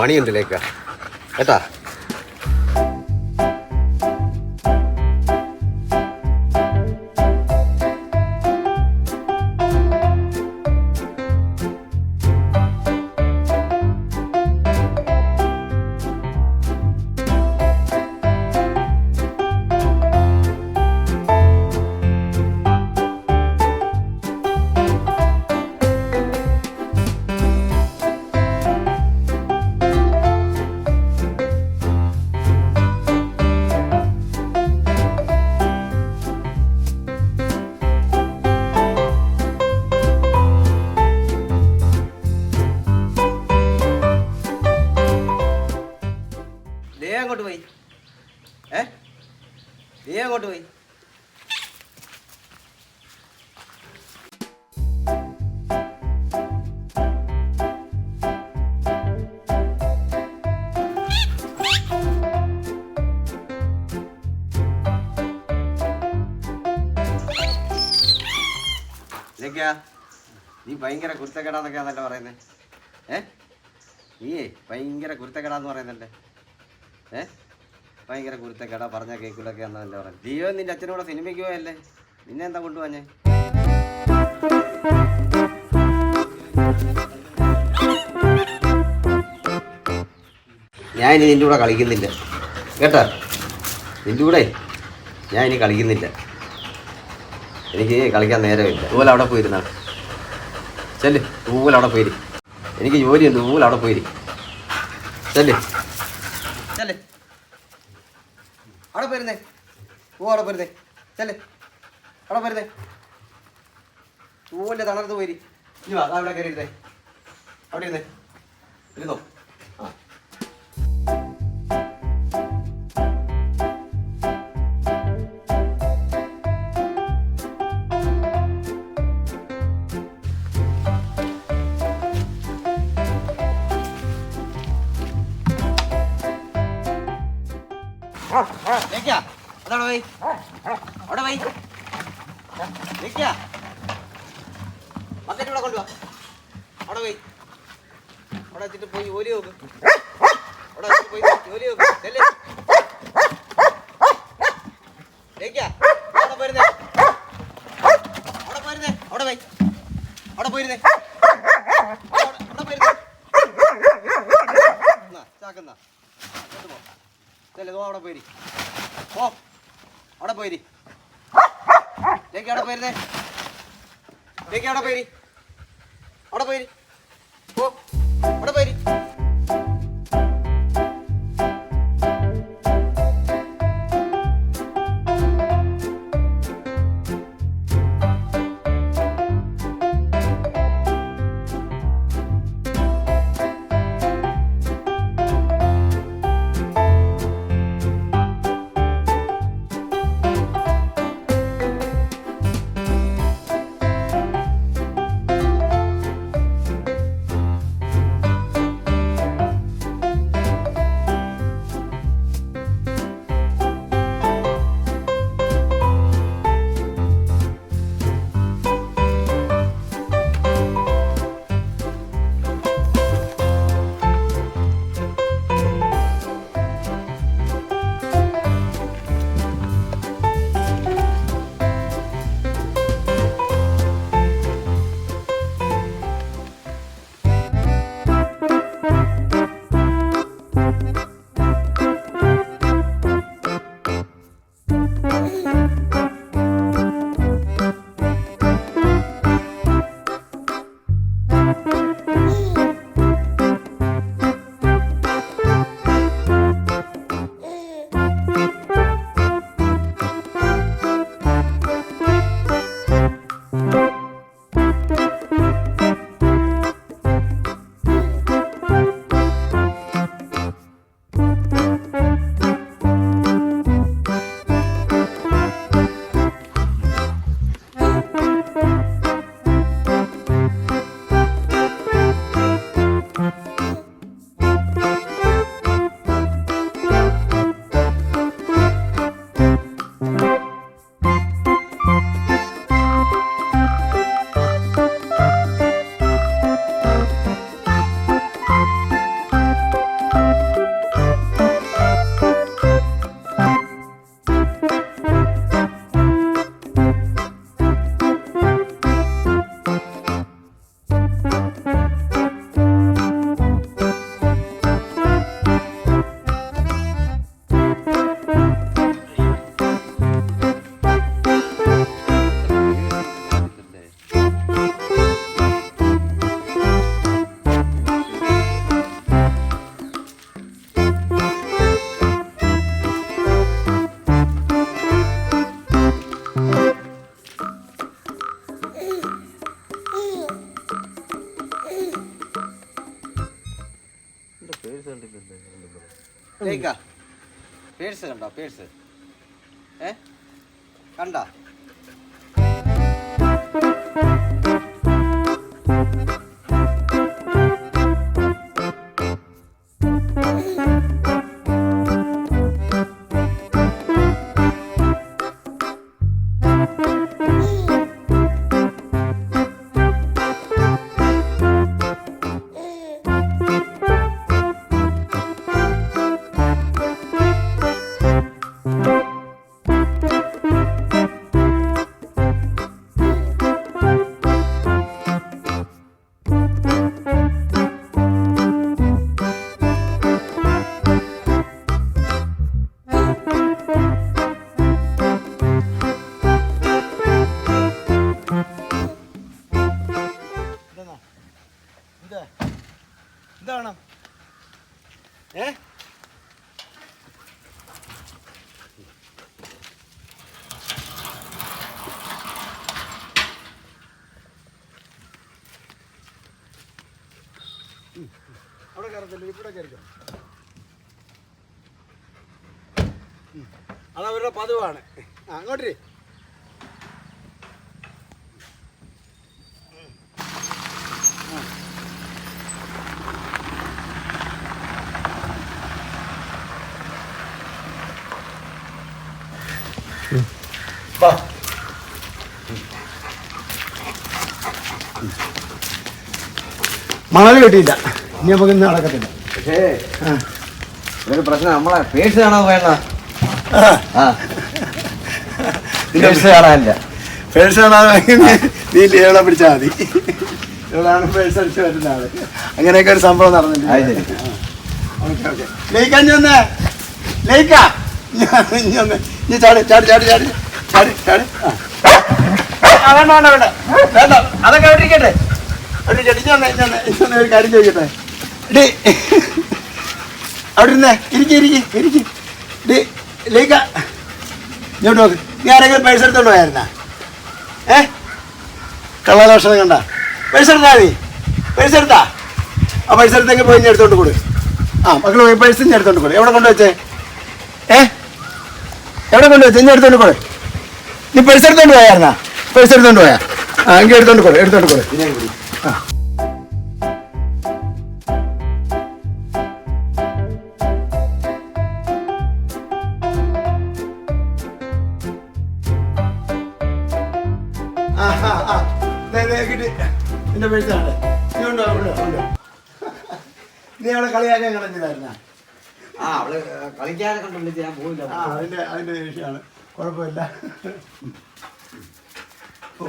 പണിയുണ്ട് ലേക്ക അങ്ങോട്ട് പോയി. നീ ഭയങ്കര കുരുത്തക്കേടാന്നൊക്കെയാന്നല്ലേ പറയുന്നത് ഏ? നീയേ ഭയങ്കര കുരുത്തക്കേടാന്ന് പറയുന്നുണ്ട്. ഏ? ഭയങ്കര കുരുത്തക്കേടാ പറഞ്ഞ കേക്കിലൊക്കെ എന്നല്ലേ പറഞ്ഞു ജിയോ നിന്റെ അച്ഛനോട് സിനിമയ്ക്ക് പോയല്ലേ നിന്നെ എന്താ കൊണ്ടുപോഞ്ഞേ ഞാൻ ഇനി നിന്റെ കൂടെ കളിക്കുന്നില്ല. കേട്ടോ? നിന്റെ കൂടെ? ഞാൻ ഇനി കളിക്കുന്നില്ല. എനിക്ക് കളിക്കാൻ നേരമില്ല. ഊവൽ അവിടെ പോയിരുന്നാണ് ചെല്ല് ഊവൽ അവിടെ പോയിരി എനിക്ക് ജോലിയുണ്ട് ഊവൽ അവിടെ പോയിരി ചെല്ല്. ചെല്ല്. അവിടെ പോയിരുന്നേ. ഓ അവിടെ പോയിരുന്നേ. ചെല്ലേ. അവിടെ പോയിരുന്നേ. അല്ലേ തളർന്നു പോയി. ഇനി വാ അവിടെ കയറി ഇരുന്നേ അവിടെ ഇരുന്നേ. ഇരുന്നോ അതവിടെ പോയി. അവിടെ പോയി. ലേക്കാ ബക്കറ്റ് പോയി. അവിടെ വെച്ചിട്ട് പോയി ജോലി നോക്ക്. അവിടെ വെച്ചിട്ട് പോയി ജോലി നോക്ക്. ചെല്ല്. ലേക്കാ അവിടെ പോയിരുന്നേ. അവിടെ പോയിരുന്നേ. പോയി. ചാക്കെന്നാ. പോ. അവിടെ പോയിരി ഓ അവിടെ പോയിരി അവിടെ പോയിരുന്നേ. അവിടെ പോയിരി ഓ അവിടെ കേക്കാ പേഴ്സ് കണ്ടോ പേഴ്സ്? ഏ? കണ്ടോ? അവിടെ കയറത്തില്ല ഇവിടെ കയറിക്കോ. അതവരുടെ പതിവാണ് അങ്ങോട്ടേ വാ മണൽ കിട്ടിയില്ല ഇനി നമുക്ക് ഇന്ന് നടക്കത്തില്ല. പക്ഷേ. ഒരു പ്രശ്നം. നമ്മളെ പേഴ്സ് കാണാൻ വേണ്ട പേഴ്സ് കാണാനില്ല. പേഴ്സ് കാണാൻ നീ ഇവിടെ പിടിച്ചാൽ മതി. ഇവിടെയാണ് പേഴ്സ് അടിച്ച് വരുന്ന ആൾ. അങ്ങനെയൊക്കെ ഒരു സംഭവം നടന്നില്ല. Okay okay. ലയിക്കാൻ ചെന്നേ ലയിക്കാ. ഇഞ്ഞൊന്ന് ഇനി ചാടി ചാടി ചാടി ചാടി. ചാടി ചാടി. ആ. ആ, വേണ്ട വേണ്ട വേണ്ട. വേണ്ട. അതൊക്കെ അവിടെ ഇരിക്കട്ടെ. അവിടെ ഇരിക്കട്ടെ. ഞാൻ ഒരു കാര്യം ചോദിക്കട്ടെ? ഡി. അവിടെ ഇരുന്നേ ഇരിക്കി ഡേ ലേക്ക. ഇങ്ങോട്ട് നോക്ക്. നീ ആരെങ്കിലും പൈസ എടുത്തോണ്ട് പോയായിരുന്നാ? ഏ? കള്ളാലോഷണം കണ്ട? പൈസ എടുത്താ നീ പൈസ എടുത്താ? ആ പൈസ എടുത്തെങ്കിൽ പോയി ഇനി എടുത്തോണ്ട് കൊടു. ആ മക്കൾ പോയി പൈസ ഇനി എടുത്തോണ്ട് കൊടു. എവിടെ കൊണ്ടുവച്ചേ? ഏ? എവിടെ കൊണ്ടുവച്ചേ? ഇനി എടുത്തോണ്ട് കൊടു. നീ പൈസ എടുത്തോണ്ട് പോയായിരുന്നാ? പൈസ എടുത്തോണ്ട് പോയാ? ആ എങ്കിൽ എടുത്തോണ്ട് കൊടു എടുത്തോണ്ട് കൊടു. ആ ആ ആ. കിട്ടി. എന്റെ പേഴ്സാണ് നീ ഉണ്ടോ? ഉണ്ടോ? ഉണ്ടോ? അവളെ കളിയാക്കാൻ കളഞ്ഞതായിരുന്ന ആ അവൾ കളിക്കാനൊക്കെ ഉണ്ടല്ലോ ഞാൻ പോവില്ല ആ അതിന്റെ അതിന്റെ ദേഷ്യമാണ്. കുഴപ്പമില്ല. ഓ.